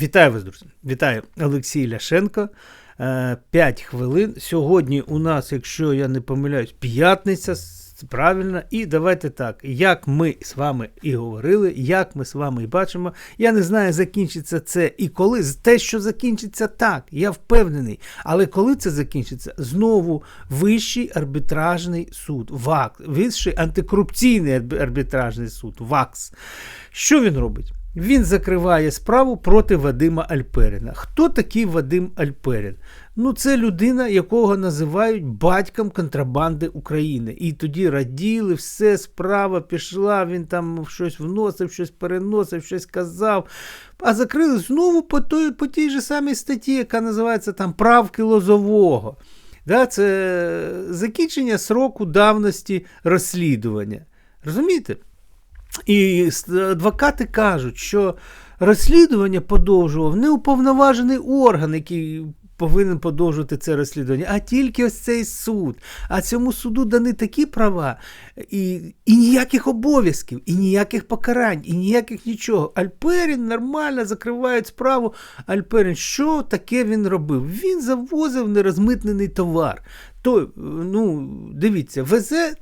Вітаю вас, друзі! Вітаю Олексій Ляшенко. 5 хвилин. Сьогодні у нас, якщо я не помиляюсь, п'ятниця. Правильно, і давайте так, як ми з вами і говорили, як ми з вами і бачимо. Я не знаю, закінчиться це і коли. Те, що закінчиться так, я впевнений. Але коли це закінчиться, знову Вищий арбітражний суд, ВАКС, Вищий антикорупційний арбітражний суд, ВАКС. Що він робить? Він закриває справу проти Вадима Альперіна. Хто такий Вадим Альперін? Ну, це людина, якого називають батьком контрабанди України. І тоді раділи, все, справа пішла, він там щось вносив, щось переносив, щось казав. А закрили знову по той, по тій же самій статті, яка називається там Правки Лозового. Да, Це закінчення сроку давності розслідування. Розумієте? І адвокати кажуть, що розслідування подовжував не уповноважений орган, який повинен подовжувати це розслідування, а тільки ось цей суд. А цьому суду дані такі права, і і ніяких обов'язків, і ніяких покарань, і ніяких нічого. Альперін нормально закривають справу. Альперін, що таке він робив? Він завозив нерозмитнений товар. То, ну, Дивіться, везе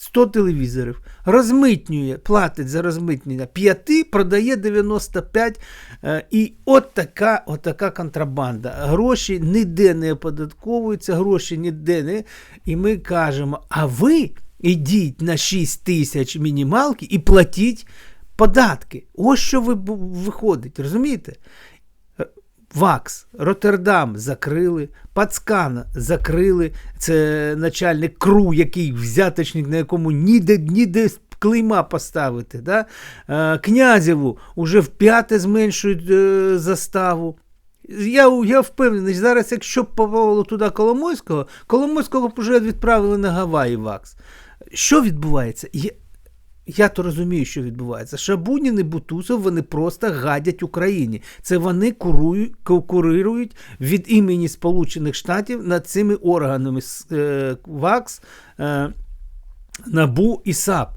100 телевізорів, розмитнює, платить за розмитнення 5, продає 95. Е, і от така, от така контрабанда. Гроші ніде не оподатковуються, гроші ніде не. І ми кажемо: а ви йдіть на 6 тисяч мінімалки і платіть податки. Ось що ви виходить, розумієте? Вакс, Роттердам закрили, Пацкан закрили. Це начальник КРУ, який взяточник, на якому ніде ніде клейма поставити. Да? Е, Князєву вже вп'яте зменшують е, заставу. Я я впевнений, зараз, якщо б попало туди Коломойського, Коломойського б вже відправили на Гаваї Вакс. Що відбувається? Я то розумію, що відбувається. Шабунін і Бутусов вони просто гадять Україні. Це вони курують, курирують від імені Сполучених Штатів над цими органами е, ВАКС, е, НАБУ і САП.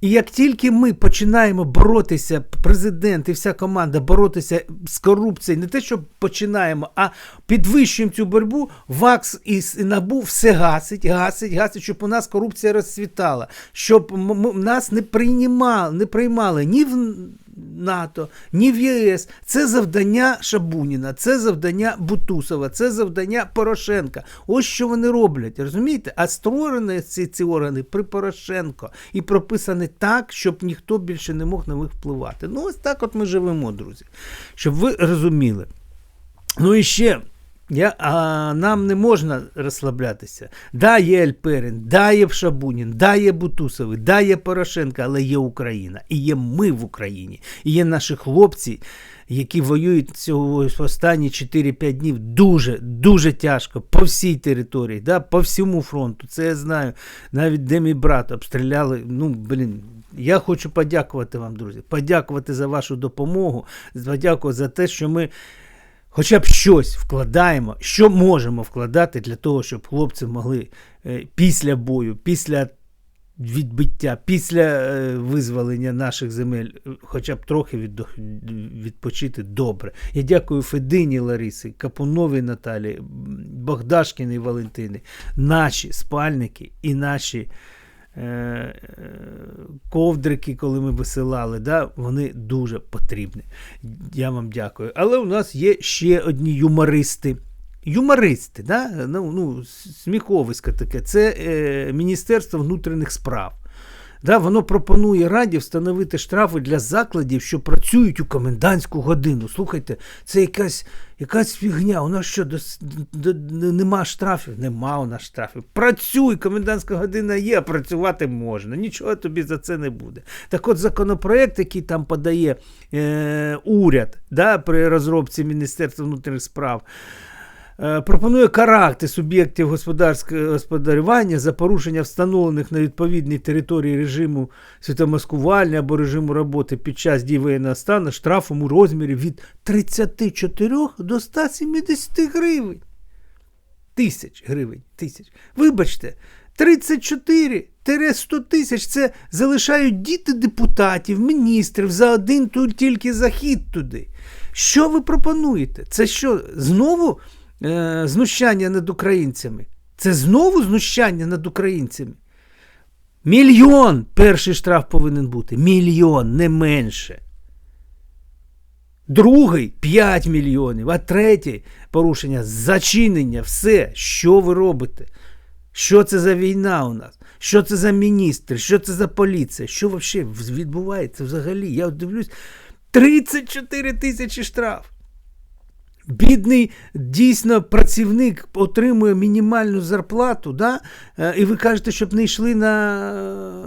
І як тільки ми починаємо боротися, президент і вся команда боротися з корупцією, не те, що починаємо, а підвищуємо цю боротьбу, ВАКС і НАБУ все гасить, гасить, гасить, щоб у нас корупція розцвітала, щоб нас не приймали, не приймали ні в НАТО, ні в ЄС. Це завдання Шабуніна, це завдання Бутусова, це завдання Порошенка. Ось що вони роблять, розумієте? А створені ці ці органи при Порошенко і прописані так, щоб ніхто більше не мог на них впливати. Ну, ось так от ми живемо, друзі. Щоб ви розуміли. Ну і ще. Я, а Нам не можна розслаблятися. Да, є Альперин, да, є Шабунін, да, є Бутусовий, да, є Порошенко, але є Україна. І є ми в Україні. І є наші хлопці, які воюють цього останні 4-5 днів дуже дуже тяжко по всій території, да, по всьому фронту. Це я знаю. Навіть де мій брат обстріляли. Ну, блін. Я хочу подякувати вам, друзі. Подякувати за вашу допомогу, подякувати за те, що ми хоча б щось вкладаємо, що можемо вкладати для того, щоб хлопці могли е, після бою, після відбиття, після е, визволення наших земель, е, хоча б трохи відпочити добре. Я дякую Федині Ларисі, Капуновій Наталі, Богдашкіній Валентини, наші спальники і наші. Е, ковдрики, коли ми висилали, да, вони дуже потрібні. Я вам дякую. Але у нас є ще одні юмористи. Юмористи, да? ну, ну, сміховиська таке, це е, Міністерство внутрішніх справ. Да, Воно пропонує раді встановити штрафи для закладів, що працюють у комендантську годину. Слухайте, це якась якась фігня. У нас що, до, до, до, нема штрафів? Нема у нас штрафів. Працюй, комендантська година є, працювати можна. Нічого тобі за це не буде. Так от законопроект, який там подає е, уряд да, при розробці Міністерства внутрішніх справ. Е, пропонує карати суб'єктів господарювання за порушення встановлених на відповідній території режиму світомаскування або режиму роботи під час дії воєнного стану штрафом у розмірі від 34 до 170 гривень. Тисяч гривень. Тисяч. Вибачте, 34-100 тисяч це залишають діти депутатів, міністрів за один тут тільки захід туди. Що ви пропонуєте? Це що, знову е, знущання над українцями? Це знову знущання над українцями? Мільйон перший штраф повинен бути. Мільйон, не менше. Другий 5 мільйонів, а третій порушення зачинення, все. Що ви робите? Що це за війна у нас? Що це за міністри? Що це за поліція? Що взагалі відбувається взагалі? Я дивлюсь, 34 тисячі штраф. Бідний дійсно працівник отримує мінімальну зарплату, да? Е, і ви кажете, щоб не йшли на е,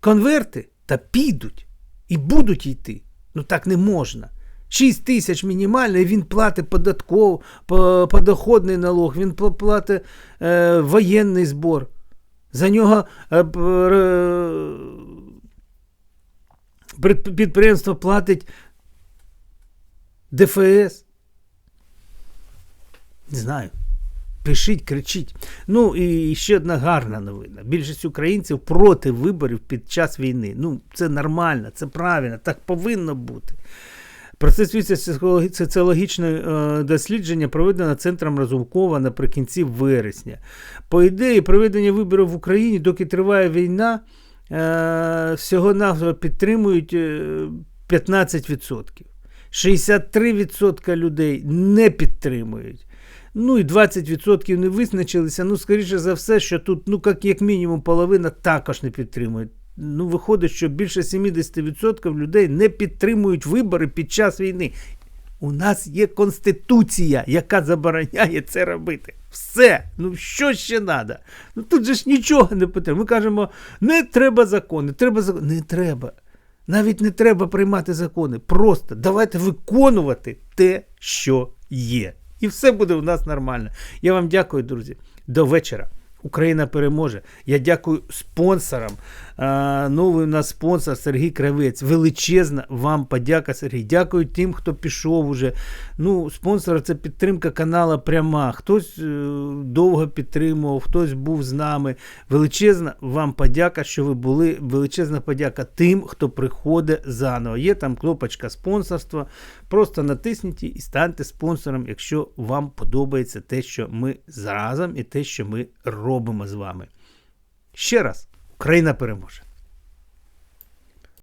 конверти, та підуть і будуть йти. Ну так не можна. 6 тисяч мінімально, і він платить податков, подоходний налог, він платить е, воєнний збор. За нього е, пред- підприємство платить ДФС. Не знаю. Пишіть, кричіть. Ну і ще одна гарна новина. Більшість українців проти виборів під час війни. Ну, це нормально, це правильно, так повинно бути. Про це свідчить соціологічне е, дослідження, проведене центром Разумкова наприкінці вересня. По ідеї, проведення виборів в Україні, доки триває війна, е, всього навсього підтримують е, 15%. 63% людей не підтримують. Ну і 20% не визначилися. Ну, скоріше за все, що тут, ну, як, як мінімум, половина також не підтримують. Ну, виходить, що більше 70% людей не підтримують вибори під час війни. У нас є конституція, яка забороняє це робити. Все. Ну що ще треба? Ну тут же ж нічого не потрібно. Ми кажемо, не треба закони, треба закони. Не треба. Навіть не треба приймати закони. Просто давайте виконувати те, що є. І все буде у нас нормально. Я вам дякую, друзі. До вечора. Україна переможе. Я дякую спонсорам. Новий у нас спонсор Сергій Кравець. Величезна вам подяка, Сергій. Дякую тим, хто пішов уже. Ну, спонсор це підтримка канала пряма. Хтось е, довго підтримував, хтось був з нами. Величезна вам подяка, що ви були. Величезна подяка тим, хто приходить заново. Є там кнопочка спонсорства. Просто натисніть і станьте спонсором, якщо вам подобається те, що ми разом і те, що ми робимо з вами. Ще раз, Україна переможе!